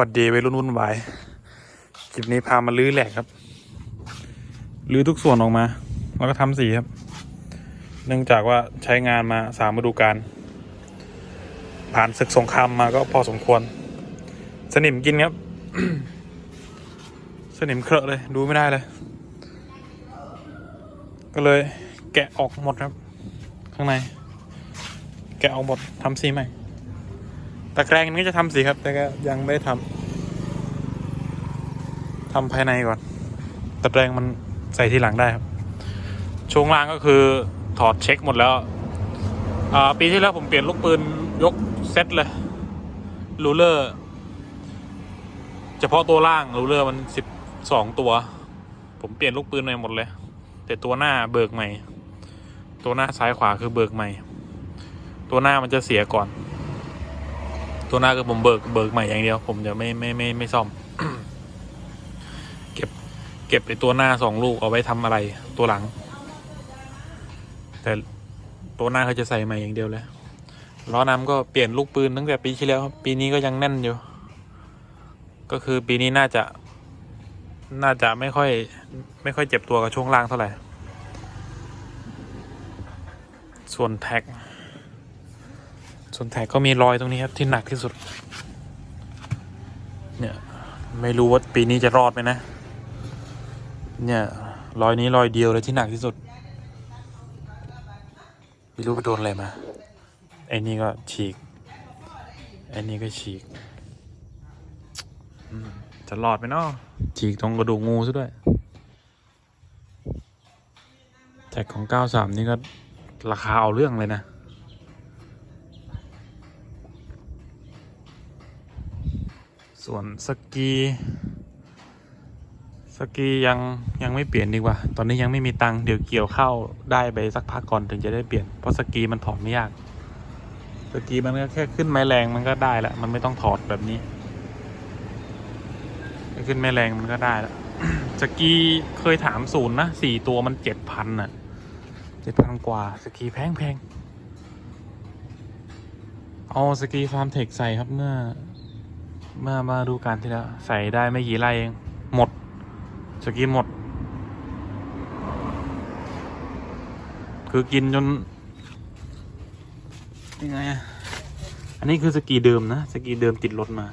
วัสดีวัยรุ่นวุ่นวายคลิปนี้พามาลื้อแหลกครับ ลื้อทุกส่วนออกมา แล้วก็ทำสีครับ เนื่องจากว่าใช้งานมาสามฤดูกาลผ่านศึกสงครามมาก็พอสมควร สนิมกินครับ สนิมเคอะเลย ดูไม่ได้เลย ก็เลยแกะออกหมดครับ ข้างใน แกะออกหมดทำสีใหม่ ตะแกรงนี้จะทำสีครับ แต่ก็ยังไม่ได้ทำทำภายในก่อน ตะแกรงมันใส่ทีหลังได้ครับ ช่วงล่างก็คือถอดเช็คหมดแล้วปีที่แล้วผมเปลี่ยนลูกปืนยกเซตเลยรูเลอร์เฉพาะตัวล่างรูเลอร์มันสิบสองตัว ผมเปลี่ยนลูกปืนใหม่หมดเลย แต่ตัวหน้าเบิกใหม่ ตัวหน้าซ้ายขวาคือเบิกใหม่ ตัวหน้ามันจะเสียก่อน ตัวหน้าคือผมเบิกเบิกใหม่อย่างเดียว ผมจะไม่ไม่ไม่ไม่ซ่อม เก็บ เก็บไอตัวหน้าสองลูกเอาไว้ทำอะไรตัวหลัง แต่ตัวหน้าเขาจะใส่ใหม่อย่างเดียวเลยล้อนำก็เปลี่ยนลูกปืนตั้งแต่ปีที่แล้วครับปีนี้ก็ยังแน่นอยู่ ก็คือปีนี้น่าจะ น่าจะไม่ค่อย ไม่ค่อยเจ็บตัวกับช่วงล่างเท่าไหร่ ส่วนแท็ก วนแท็กก็มีรอยตรงนี้ครับที่หนักที่สุด เนี่ยไม่รู้ว่าปีนี้จะรอดไหมนะ เนี่ยรอยนี้รอยเดียวเลยที่หนักที่สุด ไม่รู้ไปโดนอะไรมา ไอ้นี่ก็ฉีก ไอ้นี่ก็ฉีกอืมจะรอดไหมเนาะฉีกตรงกระดูกงูซะด้วย แท็กของ 93 นี่ก็ราคาเอาเรื่องเลยนะ ส่วนสกีสกียังยังไม่เปลี่ยนดีกว่า ตอนนี้ยังไม่มีตังค์เดี๋ยวเกี่ยวเข้าได้ไปสักพักก่อนถึงจะได้เปลี่ยน เพราะสกีมันถอดไม่ยาก สกีมันก็แค่ขึ้นไม้แรงมันก็ได้แล้วมันไม่ต้องถอดแบบนี้แค่ขึ้นไม้แรงมันก็ได้แล้วสกีเคยถามศูนย์นะสี่ตัวมันเจ็ดพันอะเจ็ดพันกว่าสกีแพงแพงเอาสกีฟาร์มเทคใส่ครับเมื่อ มื่อมาดูการที่แล้วใส่ได้ไม่กี่ไร่เอง หมดสกีหมด คือกินจนยังไงอะอันนี้คือสกีเดิมนะ สกีเดิมติดรถมา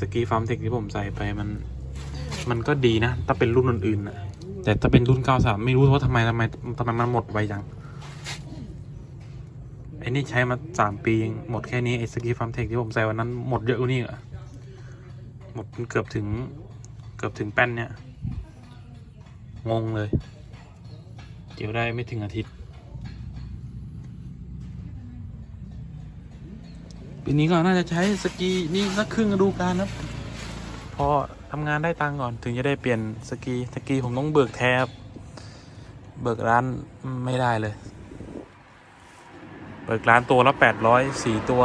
สกีฟาร์มเทคที่ผมใส่ไปมัน มันก็ดีนะ ถ้าเป็นรุ่นอื่นๆนะแต่ถ้าเป็นรุ่น93ไม่รู้ว่าทำไมทำไมทำไมมันหมดไวจังไอ้นี่ใช้มาสามปีเองหมดแค่นี้ไอ้สกีฟาร์มเทคที่ผมใส่วันนั้นหมดเยอะกว่านี้อะ หมดเกือบถึงเกือบถึงแป้นเนี่ย งงเลยเกี่ยวได้ไม่ถึงอาทิตย์ ปีนี้ก็น่าจะใช้สกีนี่สักครึ่งฤดูกาลครับ พอทำงานได้ตังก่อนถึงจะได้เปลี่ยนสกีสกีผมต้องเบิกแทบเบิกร้านไม่ได้เลย เบิกร้านตัวละแปดร้อยสี่ตัว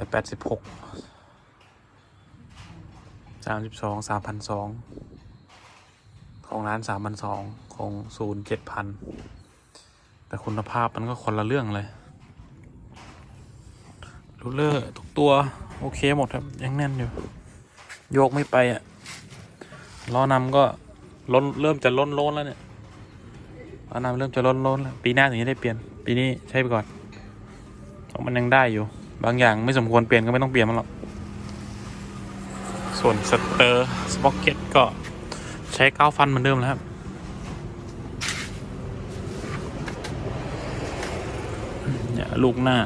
แปดแปดสิบหกสามสิบสองสามพันสองของร้านสามพันสองของศูนย์เจ็ดพันแต่คุณภาพมันก็คนละเรื่องเลยรูเลอร์ทุกตัวโอเคหมดครับ ยังแน่นอยู่ โยกไม่ไปอะล้อนำก็ล้นเริ่มจะล้นล้นแล้วเนี่ยล้อนำเริ่มจะล้นล้นแล้วปีหน้าถึงจะได้เปลี่ยน ปีนี้ใช้ไปก่อนเพราะมันยังได้อยู่ บางอย่างไม่สมควรเปลี่ยนก็ไม่ต้องเปลี่ยนมันหรอก ส่วนสเตอร์สป็อกเก็ตก็ใช้เก้าฟันเหมือนเดิมแล้วครับเนี่ยลูกหน้า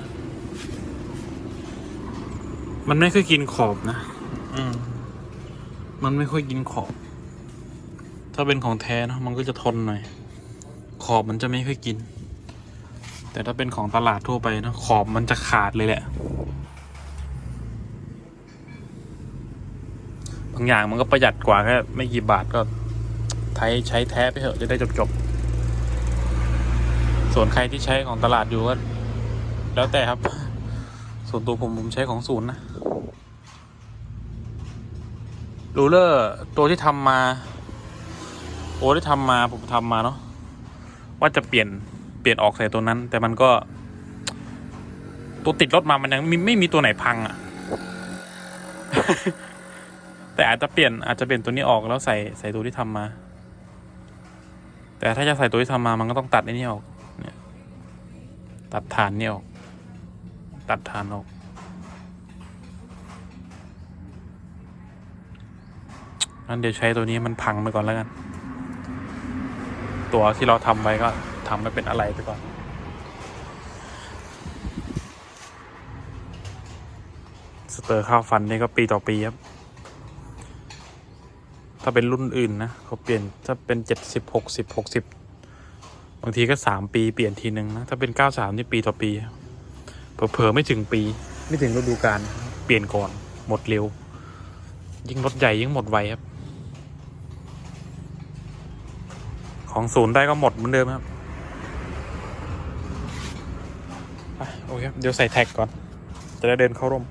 มันไม่ค่อยกินขอบนะ อืม มันไม่ค่อยกินขอบ ถ้าเป็นของแท้เนอะมันก็จะทนหน่อย ขอบมันจะไม่ค่อยกิน แต่ถ้าเป็นของตลาดทั่วไปเนะขอบมันจะขาดเลยแหละ บางอย่างมันก็ประหยัดกว่าแค่ไม่กี่บาทก็ใช้ใช้แท้ไปเถอะจะได้จบจบๆ ส่วนใครที่ใช้ของตลาดอยู่ก็แล้วแต่ครับ ส่วนตัวผมผมใช้ของศูนย์นะรูเลอร์ตัวที่ทำมา โอ้ที่ทำมาผมทำมาเนาะว่าจะเปลี่ยน เปลี่ยนออกใส่ตัวนั้น แต่มันก็ ตัวติดรถมามันยังมีไม่มีตัวไหนพังอะ่ะ แต่อาจจะเปลี่ยนอาจจะเปลี่ยนตัวนี้ออกแล้วใส่ใส่ตัวที่ทำมา แต่ถ้าจะใส่ตัวที่ทำมามันก็ต้องตัดไอ้นี่ออก เนี่ย ตัดฐานนี่ออก ตัดฐานออกงั้นเดี๋ยวใช้ตัวนี้มันพังไปก่อนแล้วกัน ตัวที่เราทำไว้ก็ ทำไปเป็นอะไรไปก่อนสเตอร์ข้าวฟันนี่ก็ปีต่อปีครับ ถ้าเป็นรุ่นอื่นนะเขาเปลี่ยนถ้าเป็นเจ็ดสิบหกสิบหกสิบบางทีก็สามปีเปลี่ยนทีหนึ่งนะ ถ้าเป็นเก้าสามนี่ปีต่อปีเผลอๆไม่ถึงปี ไม่ถึงฤดูกาลเปลี่ยนก่อนหมดเร็ว ยิ่งรถใหญ่ยิ่งหมดไวครับ ของศูนย์ได้ก็หมดเหมือนเดิมครับไปโอ เคเดี๋ยวใส่แท็กก่อน จะได้เดินเข้าร่ม